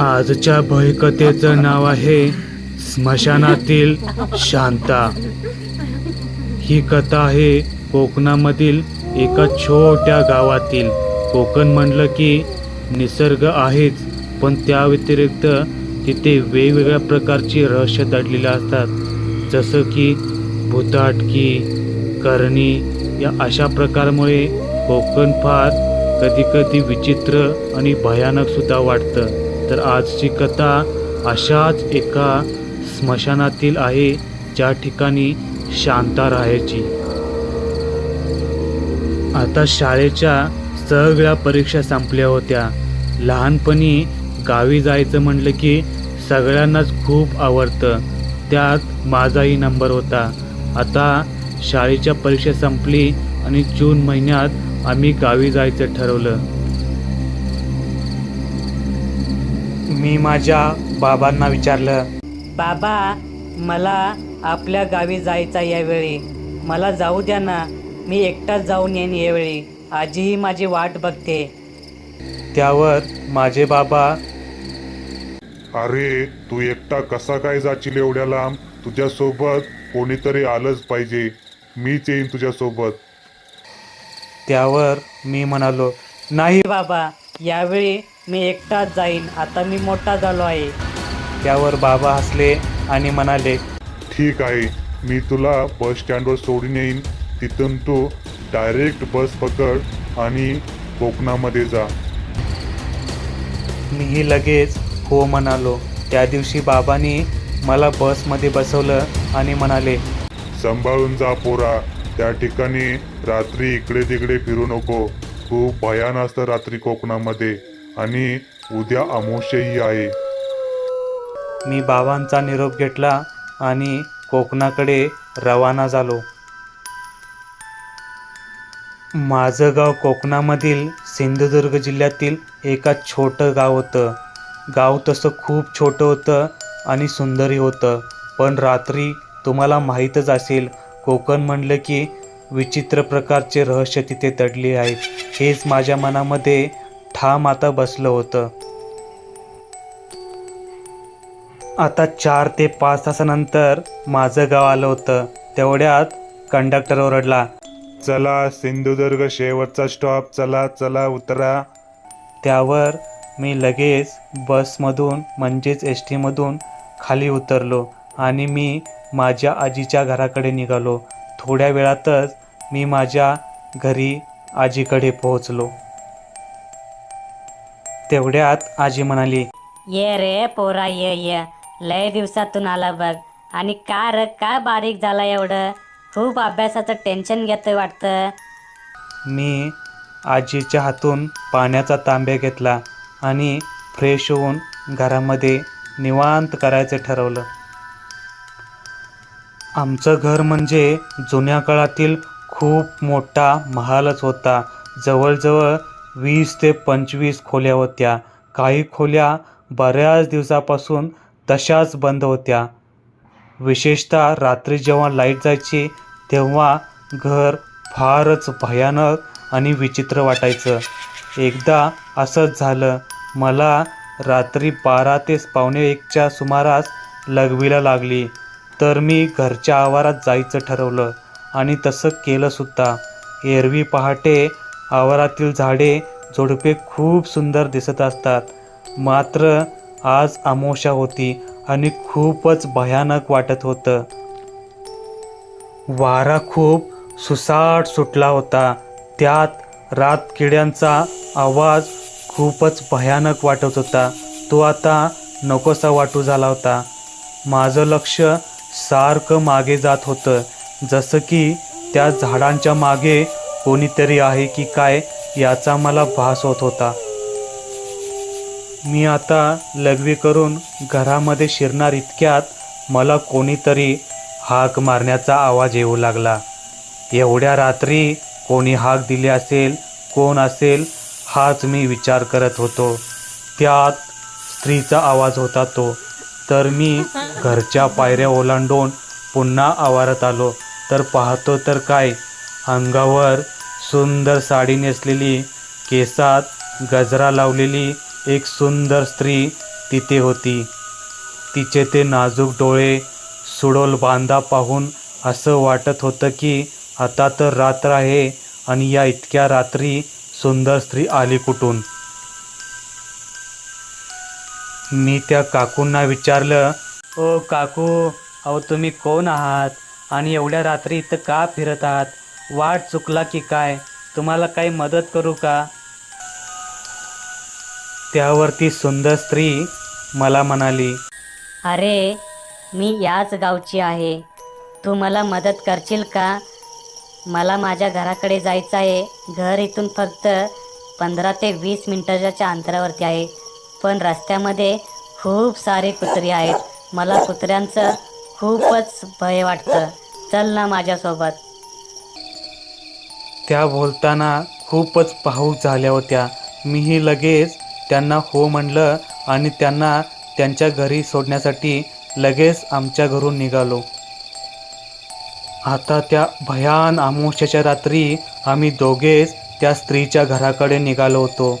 आजच्या भयकथेचं नाव आहे स्मशानातील शांता. ही कथा आहे कोकणामधील एका छोट्या गावातील. कोकण म्हणलं की निसर्ग आहेच पण त्या व्यतिरिक्त तिथे वेगवेगळ्या प्रकारची रहस्य दडलेली असतात. जसं की भूताटकी करणी या अशा प्रकारामुळे कोकण फार कधीकधी विचित्र आणि भयानकसुद्धा वाटतं. तर आजची कथा अशाच एका स्मशानातील आहे ज्या ठिकाणी शांता राहायची. आता शाळेच्या सगळ्या परीक्षा संपल्या होत्या. लहानपणी गावी जायचं म्हटलं की सगळ्यांनाच खूप आवडतं. त्यात माझाही नंबर होता. आता शाळेच्या परीक्षा संपली आणि जून महिन्यात आम्ही गावी जायचं ठरवलं. मी माझ्या बाबांना विचारलं बाबा मला आपल्या गावी जायचा यावेळी. मला जाऊ द्या ना. मी एकटाच जाऊन येईन यावेळी. आजीही माझी वाट बघते. त्यावर माझे बाबा अरे तू एकटा कसा काय जाशील एवढ्या लांब? तुझ्यासोबत कोणीतरी आलंच पाहिजे. मीच येईन तुझ्यासोबत. त्यावर मी म्हणालो नाही. बाबा यावेळी मी एकटाच जाईन. आता मी मोठा झालो आहे. त्यावर बाबा हसले आणि म्हणाले ठीक आहे. मी तुला बस स्टँडवर सोडून येईन. तिथून तू डायरेक्ट बस पकड आणि कोकणामध्ये जा. मीही लगेच हो म्हणालो. त्या दिवशी बाबांनी मला बसमध्ये बसवलं आणि म्हणाले सांभाळून जा पोरा. त्या ठिकाणी रात्री इकडे तिकडे फिरू नको. खूप भयान असतं रात्री कोकणामध्ये. आणि उद्या अमावस्याही आहे. मी बाबांचा निरोप घेतला आणि कोकणाकडे रवाना झालो. माझं गाव कोकणामधील सिंधुदुर्ग जिल्ह्यातील एका छोटं गाव होतं. गाव तसं खूप छोटं होतं आणि सुंदरही होतं. पण रात्री तुम्हाला माहीतच असेल कोकण म्हणलं की विचित्र प्रकारचे रहस्य तिथे दडले आहेत हेच माझ्या मनामध्ये ठाम आता बसलं होतं. आता चार ते पाच तासानंतर माझं गाव आलं होतं. तेवढ्यात कंडक्टर ओरडला चला सिंधुदुर्ग शेवटचा स्टॉप चला चला उतरा. त्यावर मी लगेच बसमधून म्हणजेच एस टीमधून खाली उतरलो आणि मी माझ्या आजीच्या घराकडे निघालो. थोड्या वेळातच मी माझ्या घरी आजीकडे पोहोचलो. तेवढ्यात आजी म्हणाली ये रे पोरा ये ये. लय दिवसातून आला बघ. आणि का र का बारीक झाला एवढं? खूप अभ्यासाचं टेन्शन घेतोय वाटतं. मी आजीच्या हातून पाण्याचा तांब्या घेतला आणि फ्रेश होऊन घरामध्ये निवांत करायचं ठरवलं. आमचं घर म्हणजे जुन्या काळातील खूप मोठा महालच होता. जवळजवळ वीस ते पंचवीस खोल्या होत्या. काही खोल्या बऱ्याच दिवसापासून तशाच बंद होत्या. विशेषतः रात्री जेव्हा लाइट जायची तेव्हा घर फारच भयानक आणि विचित्र वाटायचं. एकदा असंच झालं. मला रात्री बारा ते पावणे एकच्या सुमारास लघवीला लागली. तर मी घरच्या आवारात जायचं ठरवलं आणि तसं केलंसुद्धा. एरवी पहाटे आवारातील झाडे झुडपे खूप सुंदर दिसत असतात. मात्र आज अमोशा होती आणि खूपच भयानक वाटत होतं. वारा खूप सुसाट सुटला होता. त्यात रात किड्यांचा आवाज खूपच भयानक वाटत होता. तो आता नकोसा वाटू झाला होता. माझं लक्ष सारखं मागे जात होतं. जसं की त्या झाडांच्या मागे कोणीतरी आहे की काय याचा मला भास होत होता. मी आता लघवी करून घरामध्ये शिरणार इतक्यात मला कोणीतरी हाक मारण्याचा आवाज येऊ लागला. एवढ्या रात्री कोणी हाक दिली असेल कोण असेल हाच मी विचार करत होतो. त्यात स्त्रीचा आवाज होता तो. तर मी घरच्या पायऱ्या ओलांडून पुन्हा आवारात आलो. तर पाहतो तर काय अंगावर सुंदर साडी नेसलेली केसात गजरा लावलेली एक सुंदर स्त्री तिथे होती. तिचे ते नाजूक डोळे सुडोल बांधा पाहून असं वाटत होतं की आता तर रात्र आहे आणि या इतक्या रात्री सुंदर स्त्री आली कुठून? मी त्या काकूंना विचारलं ओ काकू अहो तुम्ही कोण आहात? आणि एवढ्या रात्री इथं का फिरत आहात? वाट चुकला की काय? तुम्हाला काही मदत करू का? त्यावर ती सुंदर स्त्री मला म्हणाली अरे मी याच गावची आहे. तू मला मदत करशील का? मला माझ्या घराकडे जायचं आहे. घर इथून फक्त पंधरा ते वीस मिनिटाच्या अंतरावरती आहे. पण रस्त्यामध्ये खूप सारे कुत्री आहेत. मला कुत्र्यांचं खूपच भय वाटतं. चल ना माझ्यासोबत. त्या बोलताना खूपच भावूक झाल्या होत्या. मीही लगेच त्यांना हो म्हणलं आणि त्यांना त्यांच्या घरी सोडण्यासाठी लगेच आमच्या घरून निघालो. आता त्या भयान अमावस्याच्या रात्री आम्ही दोघेच त्या स्त्रीच्या घराकडे निघालो होतो.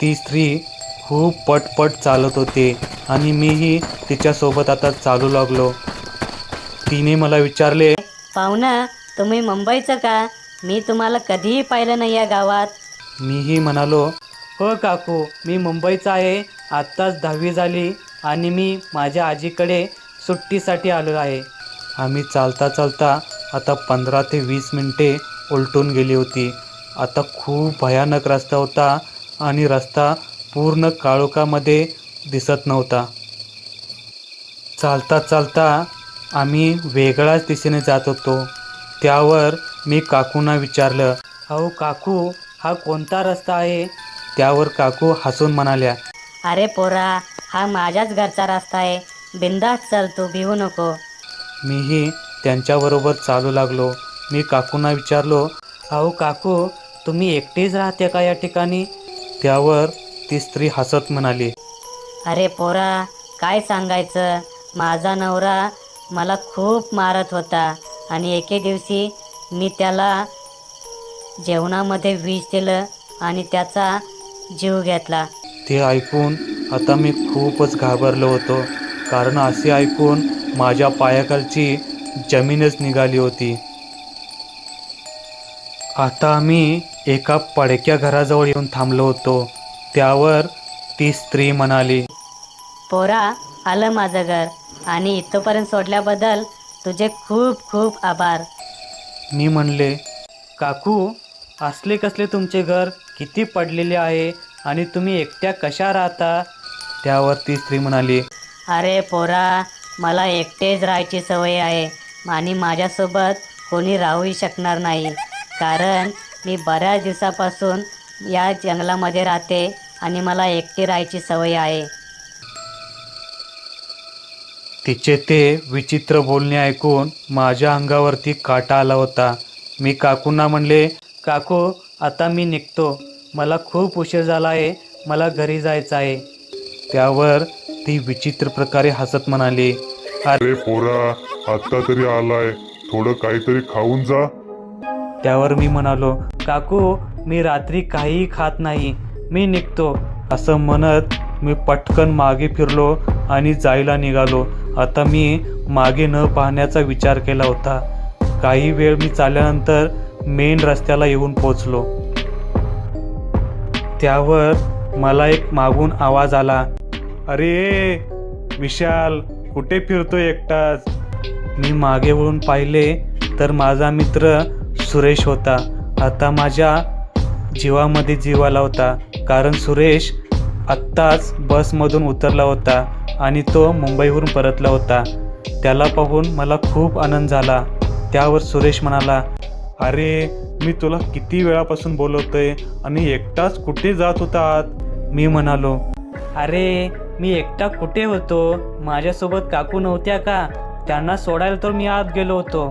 ती स्त्री खूप पटपट चालत होती आणि मीही तिच्यासोबत आता चालू लागलो. तिने मला विचारले पाहुणा तुम्ही मुंबईचं का? मी तुम्हाला कधीही पाहिलं नाही या गावात. मीही म्हणालो हो काकू मी मुंबईचा आहे आत्ताच दहावी झाली आणि मी माझ्या आजीकडे सुट्टीसाठी आलो आहे. आम्ही चालता चालता आता पंधरा ते वीस मिनिटे उलटून गेली होती. आता खूप भयानक रस्ता होता आणि रस्ता पूर्ण काळोखामध्ये दिसत नव्हता. चालता चालता आम्ही वेगळ्याच दिशेने जात होतो. त्यावर मी काकूंना विचारलं अहो काकू हा कोणता रस्ता आहे? त्यावर काकू हसून म्हणाल्या अरे पोरा हा माझ्याच घरचा रस्ता आहे. बिंदास चल तू भिवू नको. मीही त्यांच्याबरोबर चालू लागलो. मी काकूंना विचारलो अहो काकू तुम्ही एकटीच राहते का या ठिकाणी? त्यावर ती स्त्री हसत म्हणाली अरे पोरा काय सांगायचं? माझा नवरा मला खूप मारत होता आणि एके दिवशी मी त्याला जेवणामध्ये विष दिलं आणि त्याचा जीव घेतला. ते ऐकून आता मी खूपच घाबरलो होतो. कारण असे ऐकून माझ्या पायाखालची जमीनच निघाली होती. आता आम्ही एका पडक्या घराजवळ येऊन थांबलो होतो. त्यावर ती स्त्री म्हणाली पोरा आलं माझं घर आणि इथंपर्यंत सोडल्याबद्दल तुझे खूप खूप आभार. मी म्हणले काकू असले कसले तुमचे घर किती पडलेले आहे आणि तुम्ही एकट्या कशा राहता? त्यावर ती स्त्री म्हणाली अरे पोरा मला एकटेच राहायची सवय आहे आणि माझ्यासोबत कोणी राहूही शकणार नाही. कारण मी बऱ्याच दिवसापासून या जंगलामध्ये राहते आणि मला एकटी राहायची सवय आहे. तिचे ते विचित्र बोलणे ऐकून माझ्या अंगावरती काटा आला होता. मी काकूंना म्हणले काकू आता मी निघतो. मला खूप उशीर झाला आहे मला घरी जायचं आहे त्यावर ती विचित्र प्रकारे हसत म्हणाली अरे पोरा आता तरी आलाय. थोडं काहीतरी खाऊन जा. त्यावर मी म्हणालो काकू मी रात्री काहीही खात नाही. मी निघतो. असं म्हणत मी पटकन मागे फिरलो आणि जायला निघालो. आता मी मागे न पाहण्याचा विचार केला होता. काही वेळ मी चालल्यानंतर मेन रस्त्याला येऊन पोचलो त्यावर मला एक मागून आवाज आला अरे विशाल कुठे फिरतोय एकटाच? मी मागे वळून पाहिले तर माझा मित्र सुरेश होता. आता माझ्या जीवामध्ये जीव आला होता कारण सुरेश आत्ताच बसमधून उतरला होता. आणि तो मुंबईवरून परतला होता. त्याला पाहून मला खूप आनंद झाला. त्यावर सुरेश म्हणाला अरे मी तुला किती वेळापासून बोलवतोय आणि एकटाच कुठे जात होता आत मी म्हणालो अरे मी एकटा कुठे होतो? माझ्यासोबत काकू नव्हत्या का? त्यांना सोडायला तर मी आत गेलो होतो.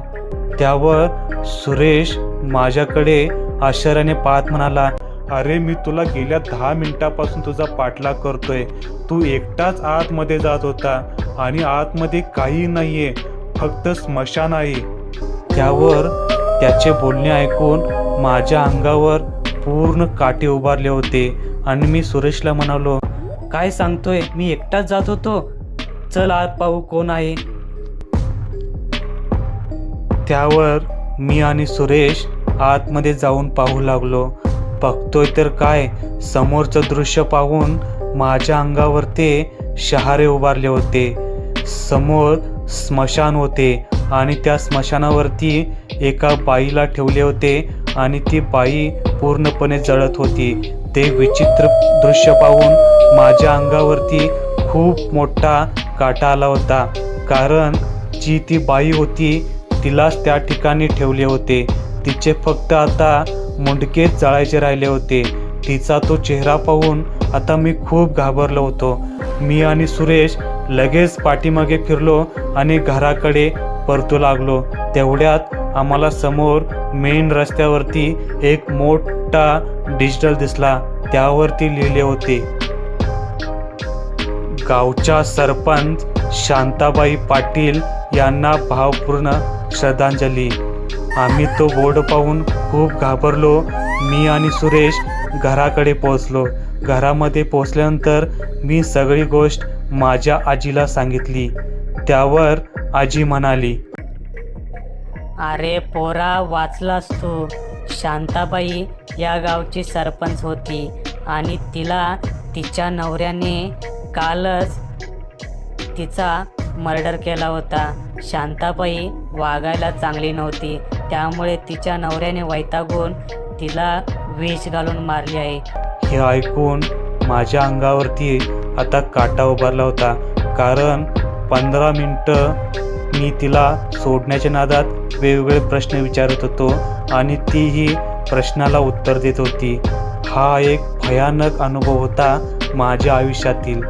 त्यावर सुरेश माझ्याकडे आश्चर्याने पाहत म्हणाला अरे मी तुला गेल्या दहा मिनिटापासून तुझा पाठलाग करतोय. तू एकटाच आतमध्ये जात होता आणि आतमध्ये काही नाहीये फक्त स्मशान आहे. त्यावर त्याचे बोलणे ऐकून माझ्या अंगावर पूर्ण काटे उभारले होते आणि मी सुरेशला म्हणालो काय सांगतोय? मी एकटाच जात होतो. चल आत पाहू कोण आहे. त्यावर मी आणि सुरेश आतमध्ये जाऊन पाहू लागलो. बघतोय तर काय? समोरचं दृश्य पाहून माझ्या अंगावर ते शहारे उभारले होते. समोर स्मशान होते आणि त्या स्मशानावरती एका बाईला ठेवले होते आणि ती बाई पूर्णपणे जळत होती. ते विचित्र दृश्य पाहून माझ्या अंगावरती खूप मोठा काटा आला होता. कारण जी ती बाई होती तिलाच त्या ठिकाणी ठेवले होते. तिचे फक्त आता मुंडकेच जाळायचे राहिले होते. तिचा तो चेहरा पाहून आता मी खूप घाबरलो होतो. मी आणि सुरेश लगेच पाठीमागे फिरलो आणि घराकडे परतू लागलो. तेवढ्यात आम्हाला समोर मेन रस्त्यावरती एक मोठा डिजिटल दिसला. त्यावरती लिहिले होते. गावच्या सरपंच शांताबाई पाटील यांना भावपूर्ण श्रद्धांजली. आम्ही तो बोर्ड पाहून खूप घाबरलो. मी आणि सुरेश घराकडे पोचलो घरामध्ये पोचल्यानंतर मी सगळी गोष्ट माझ्या आजीला सांगितली. त्यावर आजी म्हणाली अरे पोरा वाचलास तू. शांताबाई या गावची सरपंच होती आणि तिला तिच्या नवऱ्याने कालच तिचा मर्डर केला होता. शांताबाई वागायला चांगली नव्हती. त्यामुळे तिच्या नवऱ्याने वैतागून तिला विष घालून मारली आहे. हे ऐकून माझ्या अंगावरती आता काटा उभारला होता. कारण पंधरा मिनटं मी तिला सोडण्याच्या नादात वेगवेगळे प्रश्न विचारत होतो आणि तीही प्रश्नाला उत्तर देत होती. हा एक भयानक अनुभव होता माझ्या आयुष्यातील.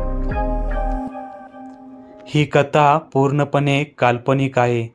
ही कथा पूर्णपणे काल्पनिक आहे.